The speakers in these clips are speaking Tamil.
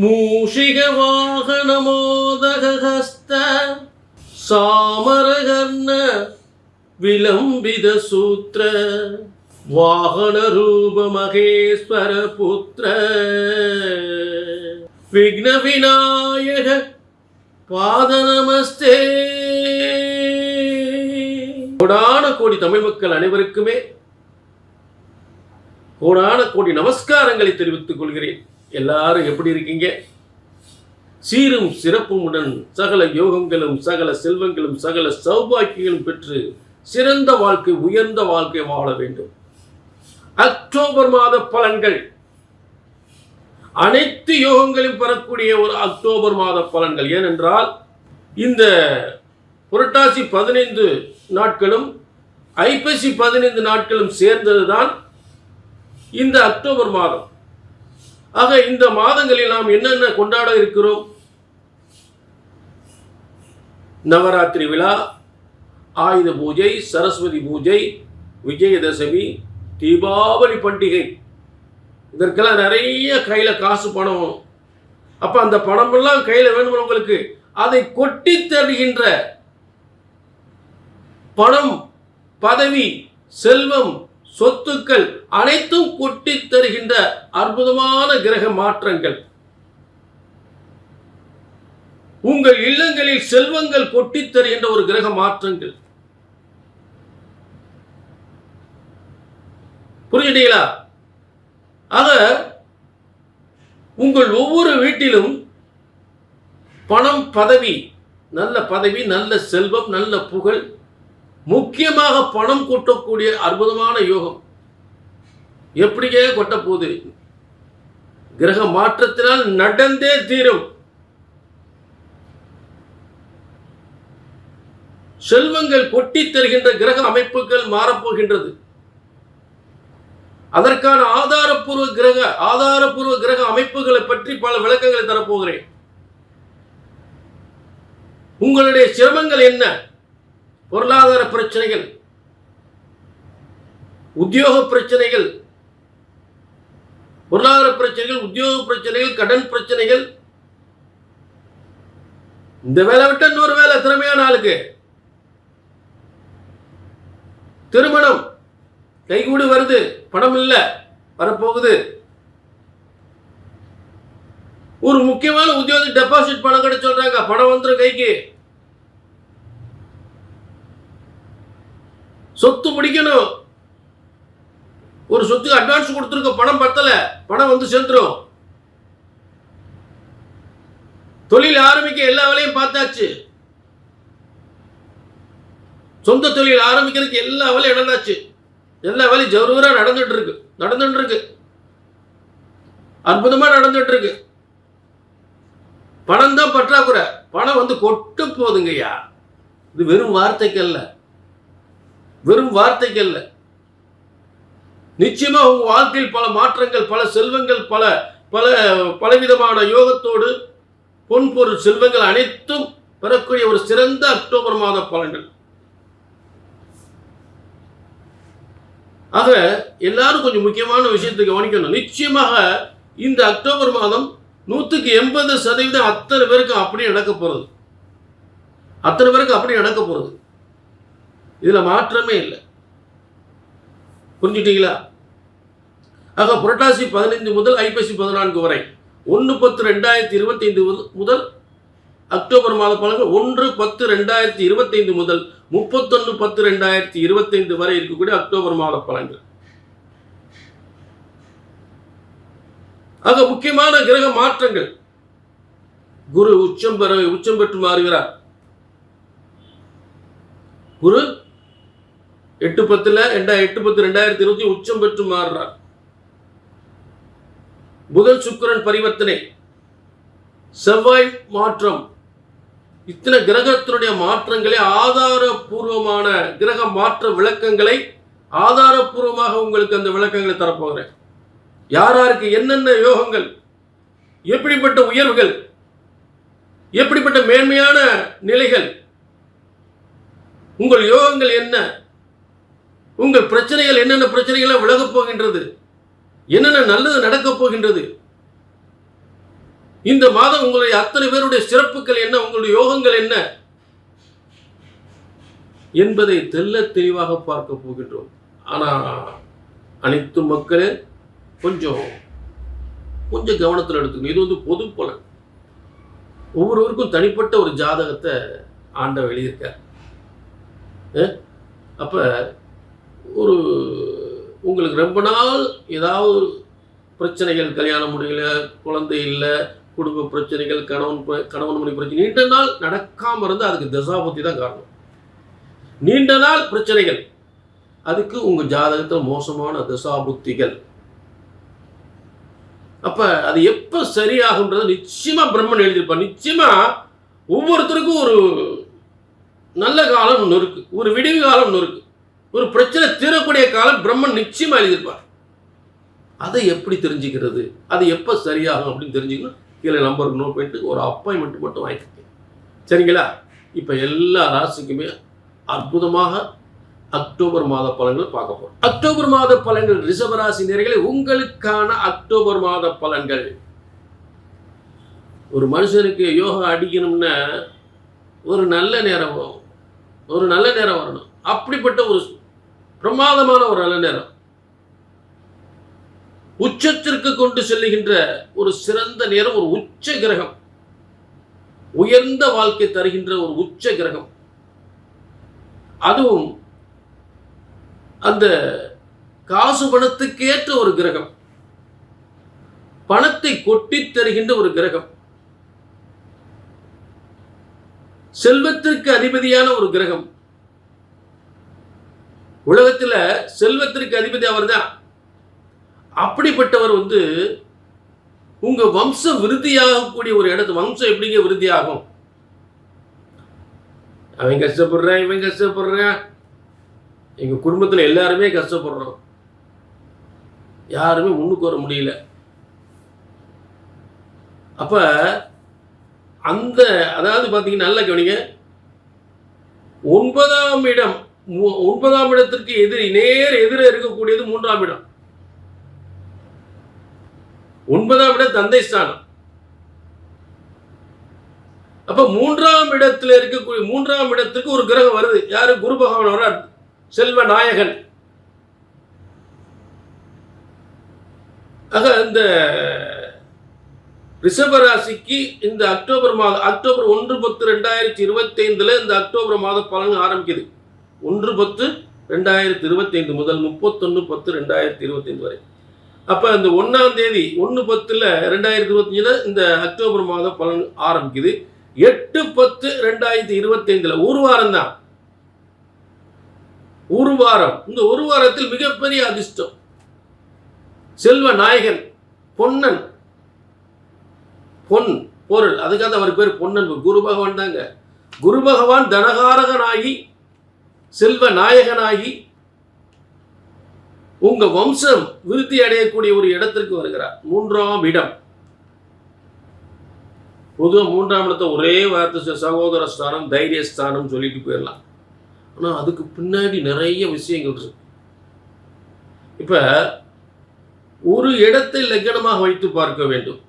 மூஷிக மூஷிகவாகனமோதகஸ்த சாமரகர்ண விலம்பித சூத்திர வாகன ரூப மகேஸ்வர புத்திர விக்ன விநாயக பாத நமஸ்தே கோடான கோடி தமிழ் மக்கள் அனைவருக்குமே கோடான கோடி நமஸ்காரங்களை தெரிவித்துக் கொள்கிறேன். எல்லாரும் எப்படி இருக்கீங்க? சீரும் சிறப்புமுடன் சகல யோகங்களும் சகல செல்வங்களும் சகல சௌபாக்கியங்களும் பெற்று சிறந்த வாழ்க்கை உயர்ந்த வாழ்க்கை வாழ வேண்டும். அக்டோபர் மாத பலன்கள். அனைத்து யோகங்களையும் பெறக்கூடிய ஒரு அக்டோபர் மாத பலன்கள். ஏனென்றால் இந்த புரட்டாசி பதினைந்து நாட்களும் ஐப்பசி பதினைந்து நாட்களும் சேர்ந்ததுதான் இந்த அக்டோபர் மாதம். ஆக இந்த மாதங்களில் நாம் என்னென்ன கொண்டாட இருக்கிறோம்? நவராத்திரி விழா ஆயுத பூஜை சரஸ்வதி பூஜை விஜயதசமி தீபாவளி பண்டிகை. இதற்கெல்லாம் நிறைய கையில் காசு பணம் அப்போ அந்த பணமெல்லாம் கையில் வேணும் உங்களுக்கு அதை கொட்டி தருகின்ற பணம் பதவி செல்வம் சொத்துக்கள் அனைத்தும் கொட்டி தருகின்ற அற்புதமான கிரக மாற்றங்கள். உங்கள் இல்லங்களில் செல்வங்கள் கொட்டி தருகின்ற ஒரு கிரக மாற்றங்கள். புரிஞ்சுட்டீங்களா? ஆக உங்கள் ஒவ்வொரு வீட்டிலும் பணம் பதவி நல்ல பதவி நல்ல செல்வம் நல்ல புகழ் முக்கியமாக பணம் கொட்டக்கூடிய அற்புதமான யோகம். எப்படியே கொட்ட போகுது கிரக மாற்றத்தினால் நடந்தே தீரும். செல்வங்கள் கொட்டி தருகின்ற கிரக அமைப்புகள் மாறப்போகின்றது. அதற்கான ஆதாரப்பூர்வ கிரக ஆதாரப்பூர்வ கிரக அமைப்புகளை பற்றி பல விளக்கங்களை தரப்போகிறேன். உங்களுடைய சிரமங்கள் என்ன? பொருளாதார பிரச்சனைகள் உத்தியோக பிரச்சனைகள் பொருளாதார பிரச்சனைகள் உத்தியோக பிரச்சனைகள் கடன் பிரச்சனைகள். இந்த வேலை விட்டு இன்னொரு வேலை திறமையான ஆளுக்கு. திருமணம் கைகூடி வருது பணம் இல்லை வரப்போகுது. ஒரு முக்கியமான உத்தியோக டெபாசிட் பணம் கிடை சொல்றாங்க பணம் வந்துடும் கைக்கு. சொத்து பிடிக்கணும். ஒரு சொத்துக்கு அட்வான்ஸ் கொடுத்துருக்க பணம் பத்தல பணம் வந்து சேர்ந்துரும். தொழில் ஆரம்பிக்க எல்லா வேலையும் பார்த்தாச்சு. சொந்த தொழில் ஆரம்பிக்கிறதுக்கு எல்லா வேலையும் நடந்தாச்சு. எல்லா வேலையும் ஜரூரா நடந்துட்டு இருக்கு நடந்துட்டு இருக்கு அற்புதமா நடந்துட்டு இருக்கு பணம் தான் பற்றாக்குறை. பணம் வந்து கொட்டு போதுங்கய்யா இது வெறும் வார்த்தைக்கு இல்லை வெறும் வார்த்தைகள் நிச்சயமா உங்க வாழ்க்கையில் பல மாற்றங்கள் பல செல்வங்கள் பல பல பலவிதமான யோகத்தோடு பொன் பொருள் செல்வங்கள் அனைத்தும் பெறக்கூடிய ஒரு சிறந்த அக்டோபர் மாத பலன்கள். ஆக எல்லாரும் கொஞ்சம் முக்கியமான விஷயத்தை கவனிக்கணும். நிச்சயமாக இந்த அக்டோபர் மாதம் நூற்றுக்கு எண்பது சதவீதம் அத்தனை பேருக்கு அப்படியே நடக்க போகிறது அத்தனை பேருக்கு அப்படியே நடக்க போகிறது இதில் மாற்றமே இல்லை. புரிஞ்சுட்டீங்களா? ஆக புரட்டாசி பதினைந்து முதல் ஐப்பசி பதினான்கு வரை ஒன்று பத்து ரெண்டாயிரத்தி இருபத்தைந்து முதல் அக்டோபர் மாத பலன்கள் ஒன்று பத்து ரெண்டாயிரத்தி இருபத்தைந்து முதல் முப்பத்தொன்று பத்து ரெண்டாயிரத்தி இருபத்தைந்து வரை இருக்கக்கூடிய அக்டோபர் மாத பலன்கள். ஆக முக்கியமான கிரக மாற்றங்கள். குரு உச்சம் பெற உச்சம் பெற்று மாறுகிறார். குரு எட்டு பத்துல ரெண்டா எட்டு பத்து ரெண்டாயிரத்தி இருபத்தி உச்சம் பெற்று மாறுறார். புதன் சுக்கரன் பரிவர்த்தனை. செவ்வாய் மாற்றம். இத்தனை கிரகத்தினுடைய மாற்றங்களை ஆதாரபூர்வமான கிரக மாற்ற விளக்கங்களை ஆதாரபூர்வமாக உங்களுக்கு அந்த விளக்கங்களை தரப்போகிறேன். யார் யாருக்கு என்னென்ன யோகங்கள் எப்படிப்பட்ட உயர்வுகள் எப்படிப்பட்ட மேன்மையான நிலைகள் உங்கள் யோகங்கள் என்ன உங்கள் பிரச்சனைகள் என்னென்ன பிரச்சனைகள் விலகப் போகின்றது? என்னென்ன நல்லது நடக்கப் போகின்றது? இந்த மாதம் உங்களுடைய அத்தனை பேருடைய சிறப்புகள் என்ன? உங்களுடைய யோகங்கள் என்ன? என்பதை தெல்ல தெளிவாக பார்க்க போகின்றோம். ஆனால் அனைத்து மக்களே கொஞ்சம் கொஞ்சம் கவனத்தில் எடுத்துக்கணும். இது வந்து பொது பலன். ஒவ்வொருவருக்கும் தனிப்பட்ட ஒரு ஜாதகத்தை ஆண்ட வெளியிருக்கார் அப்போ அப்ப ஒரு உங்களுக்கு ரொம்ப நாள் ஏதாவது பிரச்சனைகள் கல்யாணம் முடியல குழந்தை இல்லை குடும்ப பிரச்சனைகள் கணவன் ப- கணவன் மணி பிரச்சனை நீண்ட நாள் நடக்காமல் இருந்தால் அதுக்கு தசாபத்தி தான் காரணம். நீண்ட நாள் பிரச்சனைகள் அதுக்கு உங்கள் ஜாதகத்தில் மோசமான தசாபுத்திகள் அப்போ அது எப்போ சரியாகுன்றது நிச்சயமாக பிரம்மன் எழுதியிருப்பார். நிச்சயமாக ஒவ்வொருத்தருக்கும் ஒரு நல்ல காலம் ஒன்று இருக்குது ஒரு விடிவு காலம் ஒன்று இருக்குது ஒரு பிரச்சனை தீரக்கூடிய காலம் பிரம்மன் நிச்சயமாக எழுதியிருப்பார். அதை எப்படி தெரிஞ்சுக்கிறது? அது எப்போ சரியாகும் அப்படின்னு தெரிஞ்சுக்கணும். கீழே நம்பருக்கு நோட் பண்ணிட்டு ஒரு அப்பாயின்மெண்ட் மட்டும் வாங்கிக்கிட்டேன் சரிங்களா? இப்போ எல்லா ராசிக்குமே அற்புதமாக அக்டோபர் மாத பலன்கள் பார்க்க போகிறோம் அக்டோபர் மாத பலன்கள் ரிசர்வ ராசி நேர்களை உங்களுக்கான அக்டோபர் மாத பலன்கள். ஒரு மனுஷனுக்கு யோகா அடிக்கணும்னா ஒரு நல்ல நேரம் வரும். ஒரு நல்ல நேரம் வரணும். அப்படிப்பட்ட ஒரு பிரமாதமான ஒரு நல்ல நேரம். உச்சத்திற்கு கொண்டு செல்லுகின்ற ஒரு சிறந்த நேரம் ஒரு உச்ச கிரகம். உயர்ந்த வாழ்க்கை தருகின்ற ஒரு உச்ச கிரகம். அதுவும் அந்த காசு பணத்துக்கேற்ற ஒரு கிரகம். பணத்தை கொட்டி தருகின்ற ஒரு கிரகம். செல்வத்திற்கு அதிபதியான ஒரு கிரகம். உலகத்தில் செல்வத்திற்கு அதிபதி அவர் தான் அப்படிப்பட்டவர் வந்து உங்க வம்சம் விருத்தியாகக்கூடிய ஒரு இடத்து வம்சம் எப்படிங்க விருத்தியாகும்? அவன் கஷ்டப்படுறான் இவன் கஷ்டப்படுறான். எங்க குடும்பத்தில் எல்லாருமே கஷ்டப்படுறோம். யாருமே முன்னுக்கு வர முடியல. அப்ப அந்த அதாவது பார்த்தீங்கன்னா நல்ல கவனிங்க. ஒன்பதாம் இடம் ஒன்பதாம் இடத்திற்கு எதிரி நேர் எதிர இருக்கக்கூடியது மூன்றாம் இடம். ஒன்பதாம் இடம் தந்தை ஸ்தானம். அப்ப மூன்றாம் இடத்துல இருக்கக்கூடிய மூன்றாம் இடத்துக்கு ஒரு கிரகம் வருது. யாரு? குரு பகவான் வர்றார் செல்வ நாயகன். ஆக இந்த ரிஷபராசிக்கு இந்த அக்டோபர் மாதம் அக்டோபர் ஒன்று பத்து ரெண்டாயிரத்தி இருபத்தி ஐந்துல இந்த அக்டோபர் மாத பலன் ஆரம்பிக்குது. ஒன்று பத்து ரெண்டாயிரத்தி இருபத்தைந்து முதல் முப்பத்தொன்று பத்து ரெண்டாயிரத்தி இருபத்தைந்து வரை. அப்போ இந்த ஒன்றாம் தேதி ஒன்று பத்தில் ரெண்டாயிரத்தி இருபத்தஞ்சில் இந்த அக்டோபர் மாதம் பலன் ஆரம்பிக்குது. எட்டு பத்து ரெண்டாயிரத்தி இருபத்தைந்தில் ஒரு வாரம் தான். ஒரு வாரம். இந்த ஒரு வாரத்தில் மிகப்பெரிய அதிர்ஷ்டம். செல்வ நாயகன் பொன்னன். பொன் பொருள். அதுக்காக அவர் பேர் பொன்னன் குரு பகவான் தாங்க. குரு பகவான் தனகாரகனாகி செல்வ நாயகனாகி உங்க வம்சம் விருத்தி அடையக்கூடிய ஒரு இடத்திற்கு வருகிறார். மூன்றாம் இடம். பொதுவாக மூன்றாம் இடத்தை ஒரே வார்த்தை சகோதர ஸ்தானம் தைரிய ஸ்தானம் சொல்லிட்டு போயிடலாம். ஆனால் அதுக்கு பின்னாடி நிறைய விஷயங்கள் இருக்கு. இப்போ ஒரு இடத்தை லக்கணமாக வைத்து பார்க்க வேண்டும்.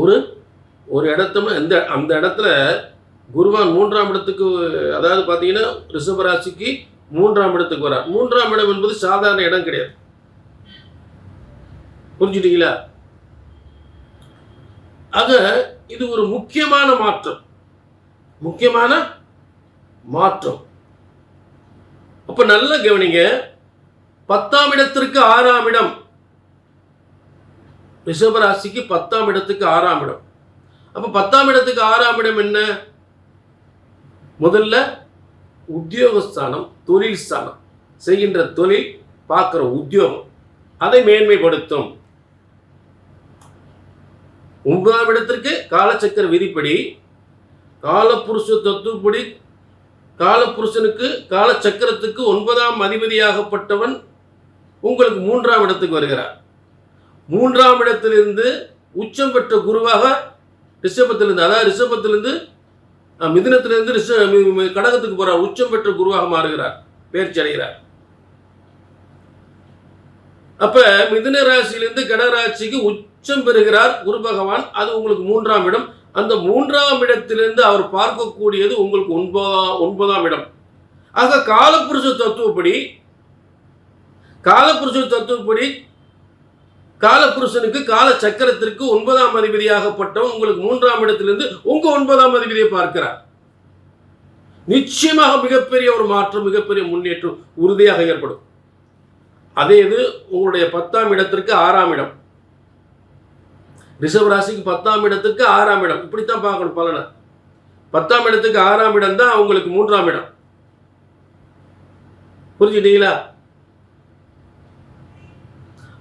ஒரு ஒரு இடத்துல அந்த அந்த இடத்துல குருவான் மூன்றாம் இடத்துக்கு அதாவது பார்த்தீங்கன்னா ரிஷபராசிக்கு மூன்றாம் இடத்துக்கு வரார். மூன்றாம் இடம் என்பது சாதாரண இடம் கிடையாது. புரிஞ்சுட்டீங்களா? ஆக இது ஒரு முக்கியமான மாற்றம். முக்கியமான மாற்றம். அப்ப நல்ல கவனிங்க. பத்தாம் இடத்திற்கு ஆறாம் இடம். ரிஷபராசிக்கு பத்தாம் இடத்துக்கு ஆறாம் இடம். அப்ப பத்தாம் இடத்துக்கு ஆறாம் இடம் என்ன? முதல்ல உத்தியோகஸ்தானம் தொழில் ஸ்தானம் செய்கின்ற தொழில் பார்க்குற உத்தியோகம். அதை மேன்மைப்படுத்தும். ஒன்பதாம் இடத்திற்கு காலச்சக்கர விதிப்படி காலப்புருஷ தத்துவப்படி காலப்புருஷனுக்கு காலச்சக்கரத்துக்கு ஒன்பதாம் அதிபதியாகப்பட்டவன் உங்களுக்கு மூன்றாம் இடத்துக்கு வருகிறார். மூன்றாம் இடத்திலிருந்து உச்சம் பெற்ற குருவாக ரிஷபத்திலிருந்து அதாவது ரிஷபத்திலிருந்து மிதினத்திலிருந்து ரிஷ கடகத்துக்கு போறார். உச்சம் பெற்ற குருவாக மாறுகிறார். பேர்ச்சி அடைகிறார். அப்ப மிதுன ராசியிலிருந்து கடகராசிக்கு உச்சம் பெறுகிறார் குரு பகவான். அது உங்களுக்கு மூன்றாம் இடம். அந்த மூன்றாம் இடத்திலிருந்து அவர் பார்க்கக்கூடியது உங்களுக்கு ஒன்பதா ஒன்பதாம் இடம். ஆக காலப்புருஷ தத்துவப்படி காலப்புருஷ தத்துவப்படி காலபுருஷனுக்கு கால சக்கரத்திற்கு ஒன்பதாம் அதிபதியாகப்பட்டவன் உங்களுக்கு மூன்றாம் இடத்திலிருந்து உங்க ஒன்பதாம் அதிபதியை பார்க்கிறார். நிச்சயமாக மிகப்பெரிய ஒரு மாற்றம் மிகப்பெரிய முன்னேற்றம் உறுதியாக ஏற்படும். அதே இது உங்களுடைய பத்தாம் இடத்திற்கு ஆறாம் இடம். ரிஷப ராசிக்கு பத்தாம் இடத்துக்கு ஆறாம் இடம். இப்படித்தான் பார்க்கணும் பலனை. பத்தாம் இடத்துக்கு ஆறாம் இடம் தான் உங்களுக்கு மூன்றாம் இடம். புரிஞ்சுட்டீங்களா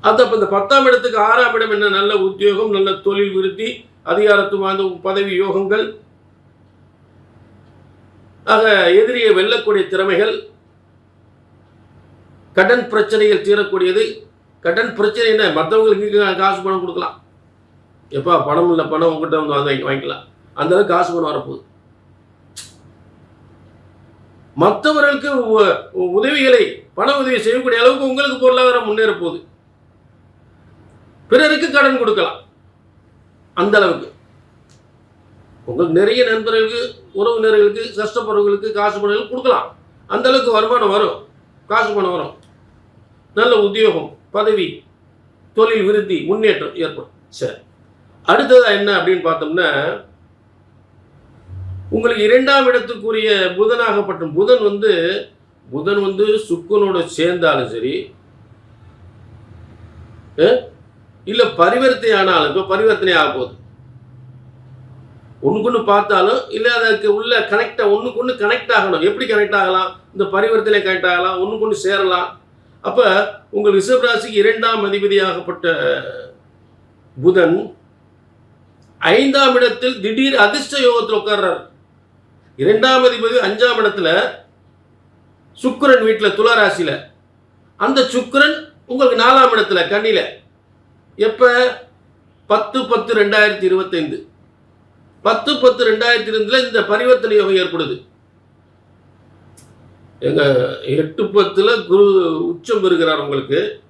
அது அப்போ இந்த பத்தாம் இடத்துக்கு ஆறாம் இடம் என்ன? நல்ல உத்தியோகம் நல்ல தொழில் விருத்தி அதிகாரத்து வாய்ந்த பதவி யோகங்கள். ஆக எதிரியை வெல்லக்கூடிய திறமைகள். கடன் பிரச்சனைகள் தீரக்கூடியது. கடன் பிரச்சனை என்ன? மற்றவங்களுக்கு காசு பணம் கொடுக்கலாம். எப்பா பணம் இல்லை பணம் உங்ககிட்ட வந்து வாங்கி வாங்கிக்கலாம். அந்த அளவுக்கு காசு பணம் வரப்போகுது. மற்றவர்களுக்கு உதவிகளை பண உதவி செய்யக்கூடிய அளவுக்கு உங்களுக்கு பொருளாதாரம் முன்னேற போகுது பிறருக்கு கடன் கொடுக்கலாம். அந்த அளவுக்கு உங்களுக்கு நிறைய நண்பர்களுக்கு உறவினர்களுக்கு கஷ்டப்படுறவங்களுக்கு காசு பணம் கொடுக்கலாம். அந்த அளவுக்கு வருமானம் வரும். காசு பணம் வரும். நல்ல உத்தியோகம் பதவி தொழில் விருத்தி முன்னேற்றம் ஏற்படும். சரி. அடுத்ததாக என்ன அப்படின்னு பார்த்தோம்னா உங்களுக்கு இரண்டாம் இடத்துக்குரிய புதனாகப்பட்ட புதன் வந்து புதன் வந்து சுக்கனோட சேர்ந்தாலும் சரி இல்ல பரிவர்த்தனை ஆனாலும் இப்போ பரிவர்த்தனை ஆக போகுது. ஒண்ணுக்குன்னு பார்த்தாலும் இல்லை அதுக்கு உள்ள கனெக்ட் ஒண்ணுக்கு ஒன்று கனெக்ட் ஆகணும். எப்படி கனெக்ட் ஆகலாம்? இந்த பரிவர்த்தனை கனெக்ட் ஆகலாம் ஒண்ணுக்கு ஒன்று சேரலாம். அப்ப உங்கள் ரிஷப் இரண்டாம் அதிபதியாகப்பட்ட புதன் ஐந்தாம் இடத்தில் திடீர் அதிர்ஷ்ட யோகத்தில் உட்கார்றார். இரண்டாம் அதிபதி அஞ்சாம் இடத்துல சுக்கரன் வீட்டில் துலா அந்த சுக்கரன் உங்களுக்கு நாலாம் இடத்துல கண்ணில. எப்போ? பத்து பத்து ரெண்டாயிரத்தி இருபத்தைந்து. பத்து பத்து ரெண்டாயிரத்தி இருபதுல இந்த பரிவர்த்தனை யோகம் ஏற்படுது. எங்க எட்டு பத்துல குரு உச்சம் பெறுகிறார் உங்களுக்கு.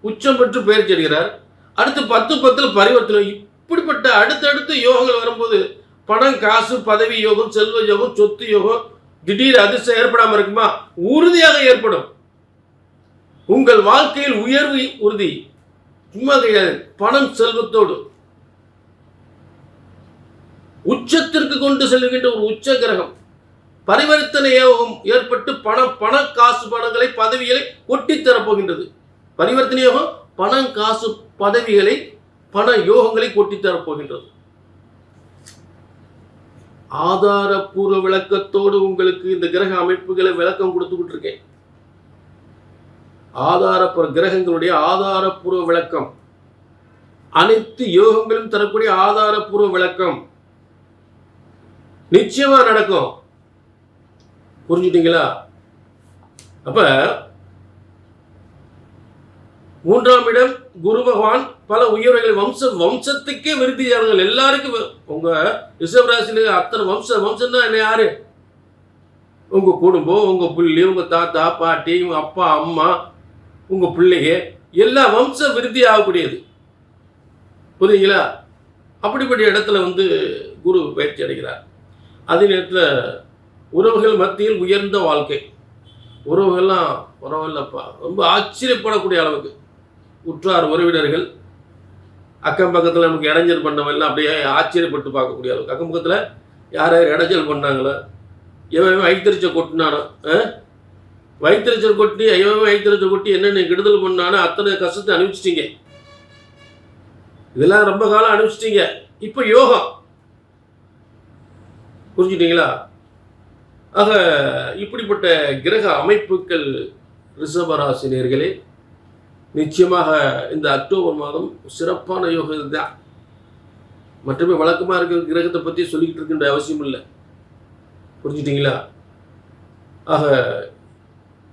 உச்சம் பெற்று பயிற்சி அடைகிறார். அடுத்து பத்து பத்துல பரிவர்த்தனை இப்படிப்பட்ட அடுத்தடுத்து யோகங்கள் வரும்போது பணம் காசு பதவி யோகம் செல்வ யோகம் சொத்து யோகம் திடீர் அதிர்ஷ்டம் ஏற்படாம இருக்குமா? உறுதியாக ஏற்படும். உங்கள் வாழ்க்கையில் உயர்வு உறுதி. சும்மா கிடையாது பணம் செல்வத்தோடு உச்சத்திற்கு கொண்டு செல்கின்ற ஒரு உச்ச கிரகம். பரிவர்த்தனை யோகம் ஏற்பட்டு பணம் பண காசு பணங்களை பதவிகளை கொட்டித் தரப்போகின்றது. பரிவர்த்தனை யோகம் பணம் காசு பதவிகளை பண யோகங்களை கொட்டி தரப்போகின்றது. ஆதாரப்பூர்வ விளக்கத்தோடு உங்களுக்கு இந்த கிரக அமைப்புகளை விளக்கம் கொடுத்துக்கிட்டு இருக்கேன் ஆதாரப்பூர்வ கிரகங்களுடைய ஆதாரப்பூர்வ விளக்கம். அனைத்து யோகங்களும் தரக்கூடிய ஆதாரப்பூர்வ விளக்கம். நிச்சயமா நடக்கும். புரிஞ்சுட்டீங்களா? அப்ப மூன்றாம் இடம் குரு பகவான் பல உயர்வுகள் வம்ச வம்சத்துக்கே விருத்தி செய்யறாங்க எல்லாருக்கும் உங்க ரிஷப அத்தனை வம்ச வம்சம்னா என்ன யாரு? உங்க குடும்பம் உங்க புள்ளி உங்க தாத்தா பாட்டி உங்க அப்பா அம்மா உங்கள் பிள்ளைங்க எல்லா வம்ச விருத்தி ஆகக்கூடியது. புரியுங்களா அப்படிப்பட்ட இடத்துல வந்து குரு பயிற்சி அடைகிறார். அதே நேரத்தில் உறவுகள் மத்தியில் உயர்ந்த வாழ்க்கை. உறவுகள்லாம் பரவாயில்லப்பா. ரொம்ப ஆச்சரியப்படக்கூடிய அளவுக்கு. உற்றார் உறவினர்கள் அக்கம் பக்கத்தில் நமக்கு இடைஞ்சல் பண்ணவெல்லாம் அப்படியே ஆச்சரியப்பட்டு பார்க்கக்கூடிய அளவுக்கு. அக்கம் பக்கத்தில் யார் யார் இடைஞ்சல் பண்ணாங்களோ எவன் வைத்தறிச்ச கொட்டினானோ ஆ? வைத்தறிச்சல் கொட்டி ஐயோ வைத்தறிச்ச கொட்டி என்னென்ன கெடுதல் பண்ணானோ அத்தனை கஷ்டத்தை அனுபவிச்சிட்டீங்க. இதெல்லாம் ரொம்ப காலம் அனுபவிச்சிட்டீங்க. இப்போ யோகம். புரிஞ்சுட்டீங்களா ஆக இப்படிப்பட்ட கிரக அமைப்புகள் ரிஷபராசினியர்களே நிச்சயமாக இந்த அக்டோபர் மாதம் சிறப்பான யோகம் தான் மற்றபடி வழக்கமாக இருக்கிற கிரகத்தை பற்றி சொல்லிக்கிட்டு இருக்கின்ற அவசியம் இல்லை புரிஞ்சுட்டீங்களா ஆக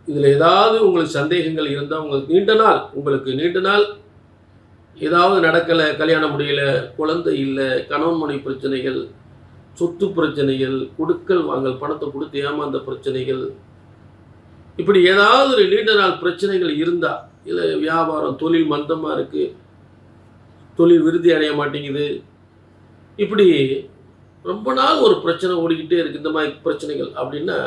இதில் ஏதாவது உங்களுக்கு சந்தேகங்கள் இருந்தால் உங்களுக்கு நீண்ட நாள் உங்களுக்கு நீண்ட நாள் ஏதாவது நடக்கலை கல்யாணம் முடியல குழந்தை இல்லை கணவன் பிரச்சனைகள் சொத்து பிரச்சனைகள் கொடுக்கல் வாங்கல் பணத்தை கொடுத்து ஏமாந்த பிரச்சனைகள் இப்படி ஏதாவது ஒரு நீண்ட நாள் பிரச்சனைகள் இருந்தால் இல்லை வியாபாரம் தொழில் மந்தமாக இருக்குது தொழில் விருதி அடைய மாட்டேங்குது இப்படி ரொம்ப நாள் ஒரு பிரச்சனை ஓடிக்கிட்டே இருக்குது இந்த மாதிரி பிரச்சனைகள் அப்படின்னா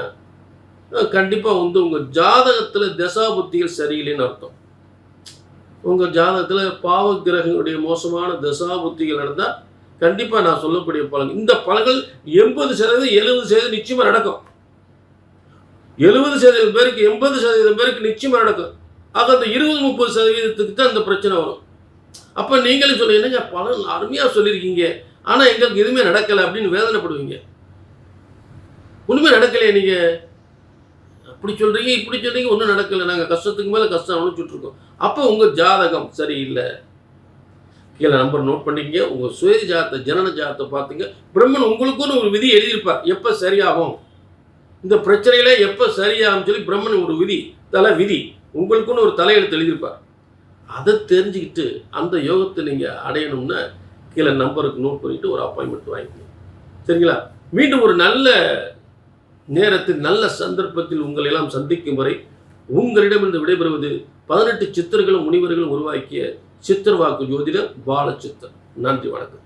கண்டிப்பாக வந்து உங்கள் ஜாதகத்தில் தசாபுத்திகள் சரியில்லைன்னு அர்த்தம். உங்கள் ஜாதகத்தில் பாவ கிரகங்களுடைய மோசமான தசாபுத்திகள் நடந்தால் கண்டிப்பாக நான் சொல்லக்கூடிய பலன். இந்த பலன்கள் எண்பது சதவீதம் எழுபது சதவீதம் நிச்சயமாக நடக்கும். எழுபது சதவீதம் பேருக்கு எண்பது சதவீதம் பேருக்கு நிச்சயமாக நடக்கும். ஆக அந்த இருபது முப்பது சதவீதத்துக்கு தான் இந்த பிரச்சனை வரும். அப்போ நீங்களும் சொல்ல என்னங்க பலன் அருமையாக சொல்லியிருக்கீங்க. ஆனால் எங்களுக்கு எதுவுமே நடக்கலை அப்படின்னு வேதனைப்படுவீங்க. ஒன்றுமே நடக்கலையே நீங்கள் அப்படி சொல்கிறீங்க இப்படி சொல்கிறீங்க ஒன்றும் நடக்கலை. நாங்கள் கஷ்டத்துக்கு மேலே கஷ்டம் அனுப்பிச்சுட்ருக்கோம் அப்போ உங்கள் ஜாதகம் சரியில்லை. கீழே நம்பர் நோட் பண்ணிக்கங்க. உங்கள் சுய ஜாதத்தை ஜனன ஜாதத்தை பார்த்துங்க. பிரம்மன் உங்களுக்குன்னு ஒரு விதி எழுதியிருப்பார். எப்போ சரியாகும்? இந்த பிரச்சனையில எப்போ சரியாகும் சொல்லி பிரம்மன் ஒரு விதி தலை விதி உங்களுக்குன்னு ஒரு தலையெழுத்து எழுதியிருப்பார். அதை தெரிஞ்சுக்கிட்டு அந்த யோகத்தை நீங்கள் அடையணும்னா கீழே நம்பருக்கு நோட் பண்ணிவிட்டு ஒரு அப்பாயின்மெண்ட் வாங்கிக்கணும் சரிங்களா? மீண்டும் ஒரு நல்ல நேரத்தில் நல்ல சந்தர்ப்பத்தில் உங்களை எல்லாம் சந்திக்கும் வரை உங்களிடமிருந்து விடைபெறுவது பதினெட்டு சித்தர்களும் முனிவர்களும் உருவாக்கிய சித்தர் வாக்கு ஜோதிடர் பாலச்சித்தர் நன்றி வணக்கம்.